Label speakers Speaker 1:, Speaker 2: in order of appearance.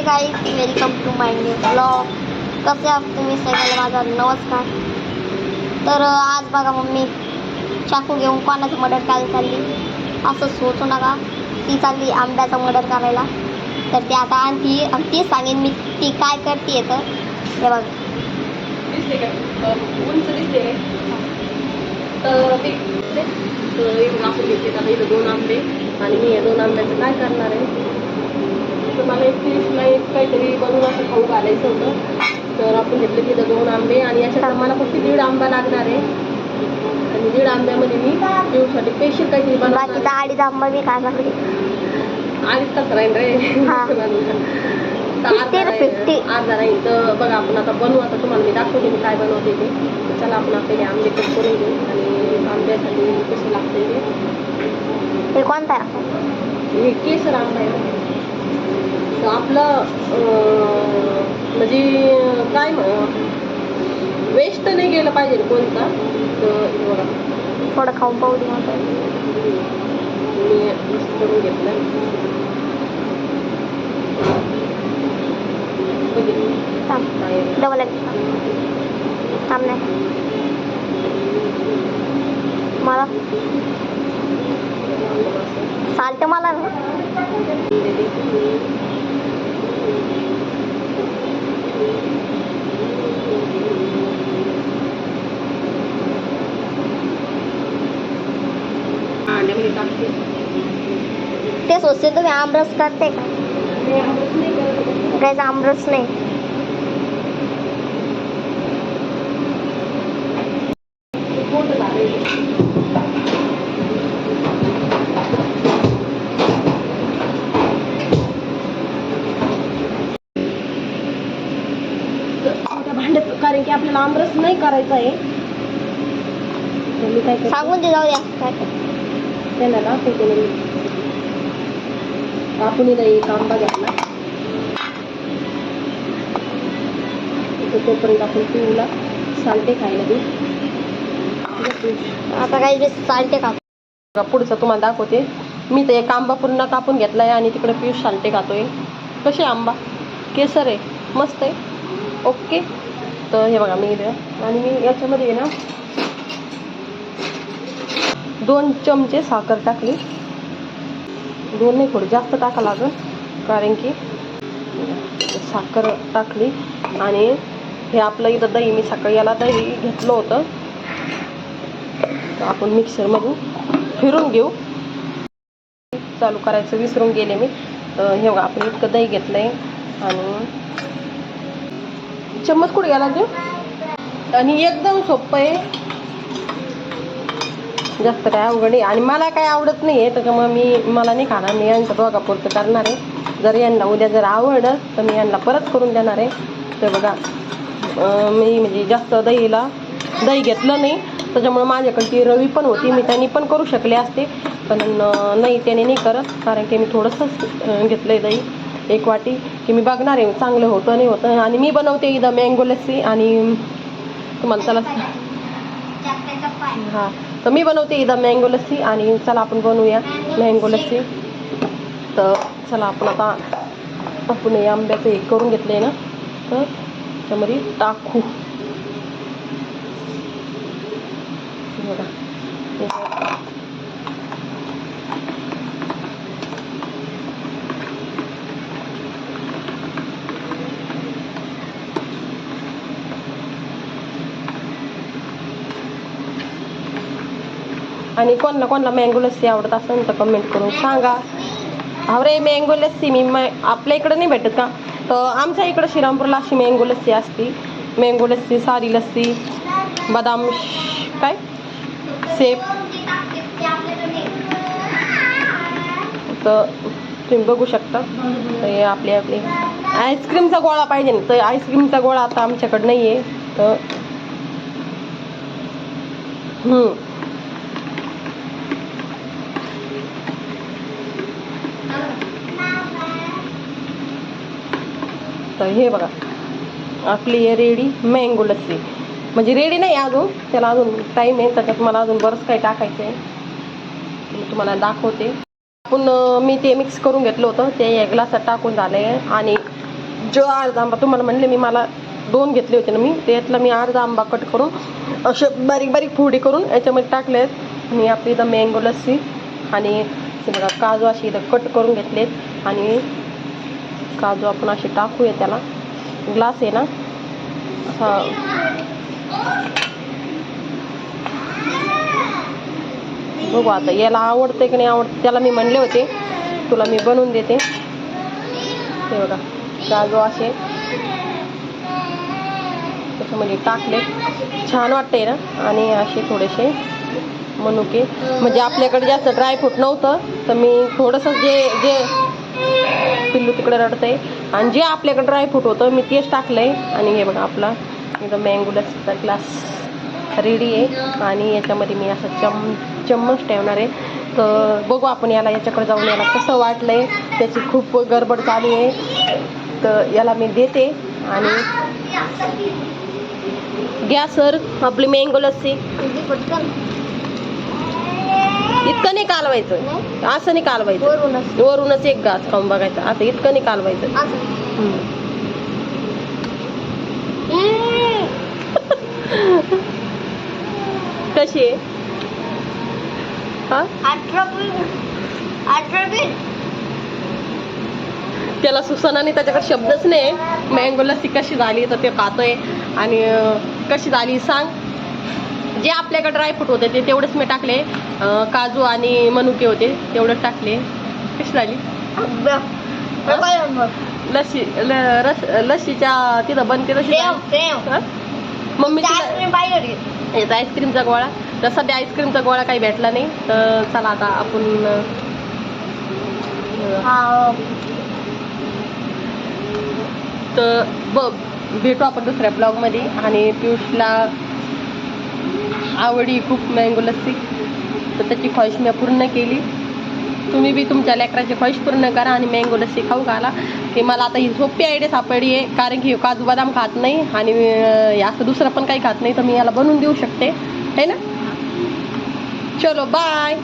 Speaker 1: Guys welcome to my new blog कसे आहात तुम्ही सगळ्याला माझा नमस्कार. तर आज बघा मम्मी चाकू घेऊन कोणाचं मर्डर करायला चालली? असं सोचू नका. ती चालली आंब्याचा मर्डर करायला. तर ते आता आणि आणि ती सांगेन मी ती काय करते तर. हे बघ.
Speaker 2: दोन आंबे. आणि मी या दोन आंब्याचं काय करणार आहे? मला एक फिशला एक काहीतरी बनवून असं खाऊ घालायचं होतं. तर आपण घेतले तिथं दोन आंबे आणि याच्यात मला फक्त दीड आंबा लागणार आहे. आणि दीड आंब्यामध्ये मी पिऊसाठी स्पेशल काहीतरी बनवणार
Speaker 1: बाकीचा अडीच आंबा मी खाणार आहे.
Speaker 2: आधीच कसं राहील रे.
Speaker 1: हा.
Speaker 2: तर
Speaker 1: 50
Speaker 2: अर्धा
Speaker 1: रे, 50.
Speaker 2: राहील. अर्धा राहील तर बघा आपण आता बनवू. आता तुम्हाला मी दाखवते मी काय बनवते ते. तर चला आपण आपले आंबे कट करून घेऊ. आणि आंब्यासाठी कसं लागते ते.
Speaker 1: हे कोणता? आहे
Speaker 2: हे केसर आंबा आहे. आपलं म्हणजे काय वेस्ट नाही गेलं पाहिजे कोणता? तर
Speaker 1: थोडं खाऊन पाहू दे मला.
Speaker 2: मी मिक्स करून घेतलं
Speaker 1: थांब.
Speaker 2: काय
Speaker 1: डबल थांब नाही मला. चालतं. मला ना. ते सोचते तुम्ही आमरस करते का
Speaker 2: मी नाही करत.
Speaker 1: काही आमरस नाही
Speaker 2: खूप मोठं झालंय. तर मोठ्या भांड्यात कारण की आपल्याला आमरस नाही करायचा आहे. तर मी काय करते?
Speaker 1: सांगून दे जाऊ द्या. काय ते.
Speaker 2: त्याला ना ते केलं इथं एक आंबा घेतला. इथं तोपर्यंत आपण पिऊला. सालटे खायला देऊ.
Speaker 1: आता काही दिवस चालते का
Speaker 2: बघा, पुढचं तुम्हाला दाखवते. मी तर एक आंबा पूर्ण कापून घेतलाय आणि तिकडे पियुष सालटे खातोय. कसे आंबा? केसर आहे. मस्त आहे. ओके. तर हे बघा मी इथं. आणि मी याच्यामध्ये ना दोन चमचे साखर टाकली. दोन नाही थोडी जास्त टाका लागेल कारण की साखर टाकली. आणि हे आपलं इथं दही मी साखर याला दही घेतलं होतं. आपण मिक्सरमधून फिरून घेऊ. चालू करायचं विसरून गेले मी. तर हे बघा आपण इतकं दही घेतलंय. आणि चम्मच कुठे गेला देऊ आणि एकदम सोपं आहे. जास्त काय अवघड आहे आणि मला काय आवडत नाही आहे त्याच्यामुळे मी मला नाही खाणार. मी यांचं दोघापुरतं करणार आहे. जर यांना उद्या जर आवडलं तर मी यांना परत करून देणार आहे. तर बघा मी म्हणजे जास्त दहीला दही घेतलं नाही. त्याच्यामुळे माझ्याकडे ती रवी पण होती. मी त्यांनी पण करू शकले असते. पण नाही त्याने नाही करत. कारण की मी थोडंसंच घेतलं आहे दही. एक वाटी की मी बघणार आहे चांगलं होतं नाही होतं. आणि मी बनवते इथं मँगो लस्सी आणि तुम्हाला चला हां. तर मी बनवते इथं मँगो लस्सी आणि चला आपण बनवूया मँगो लस्सी. तर चला आपण आता आपण हे आंब्याचं हे करून घेतलं आहे ना. तर त्याच्यामध्ये टाकू. आणि कोणाला कोणाला मँगो लस्सी आवडत असेल तर कमेंट करून सांगा. अरे मँगो लस्सी मी आपल्या इकडं नाही भेटत का? तर आमच्या इकडं श्रीरामपूरला अशी मँगो लस्सी असती. मँगो लस्सी सारी लस्सी बदाम काय? सेप तर तुम्ही बघू शकता. तर हे आपले आपले आईस्क्रीमचा गोळा पाहिजे ना. तर आईस्क्रीमचा गोळा आता आमच्याकडे नाही आहे तर हम्म. तर हे बघा. आपली आहे रेडी मँगो लस्सी. म्हणजे रेडी नाही अजून त्याला अजून टाईम आहे त्याच्यात मला अजून बरंच काही टाकायचं आहे मी तुम्हाला दाखवते. आपण मी ते मिक्स करून घेतलं होतं ते एक ग्लासात टाकून झालं आहे आणि जो अर्धा आंबा तुम्हाला म्हणले मी मला दोन घेतले होते ना मी त्यातला मी अर्धा आंबा कट करून असे बारीक बारीक फोडी करून याच्यामध्ये टाकले आहेत आणि आपली इथं मँगो लस्सी आणि बघा काजू अशी इथं कट करून घेतलेत. आणि काजू आपण असे टाकूया त्याला? ग्लास आहे ना? असा बघू आता याला आवडते की नाही आवडते त्याला मी म्हणले होते तुला मी बनवून देते. हे बघा काजू असे. त्याच्यामध्ये टाकले. छान वाटते ना? आणि असे थोडेसे मनुके. म्हणजे आपल्याकडे जास्त ड्रायफ्रूट नव्हतं तर मी थोडंसं जे जे पिल्लू तिकडे आहे आणि जे आपल्याकडे ड्रायफ्रूट होतं मी तेच टाकलंय. आणि हे बघा आपला एकदम मँगो ग्लास रेडी आहे. आणि याच्यामध्ये मी असं चम चम्मच ठेवणार आहे. तर बघू आपण याला याच्याकडे जाऊन याला कसं वाटलं आहे त्याची खूप गडबड चालू आहे. तर याला मी देते. आणि द्या सर आपली मँगो लस्सी. इतकं नाही कालवायचं. असं नाही कालवायचं.
Speaker 1: वरूनच.
Speaker 2: एक घास खाऊन बघायचं. आता इतकं नाही कालवायचं.
Speaker 1: असं.
Speaker 2: कशी आहे? हा? त्याला सुसना नाही त्याच्याकडे शब्दच नाही. मँगो लस्सी कशी झाली तर ते खातोय आणि कशी झाली सांग. जे आपल्याकडे ड्रायफ्रूट होते ते तेवढेच मी टाकले. काजू आणि मनुके होते तेवढंच टाकले. कशी झाली? लस्सी ल- रस लस्सीच्या तिथं बनते तशी? मम्मी याचा आईस्क्रीमचा गोळा. तर सध्या आईस्क्रीमचा गोळा काही भेटला नाही. तर चला आता आपण
Speaker 1: हा.
Speaker 2: तर बघ भेटू आपण दुसऱ्या ब्लॉगमध्ये आणि पियुषला आवडी खूप मँगो लस्सी. तर त्याची ख्वाहिश मी पूर्ण केली. तुम्ही बी तुमच्या लेकराची ख्वाहिश पूर्ण करा आणि मँगो लस्सी खाऊ घाला. की मला आता ही सोपी आयडिया सापडली आहे. कारण की काजू बदाम खात नाही आणि असं दुसरं पण काही खात नाही. तर मी याला बनवून देऊ शकते. है ना? चलो
Speaker 1: बाय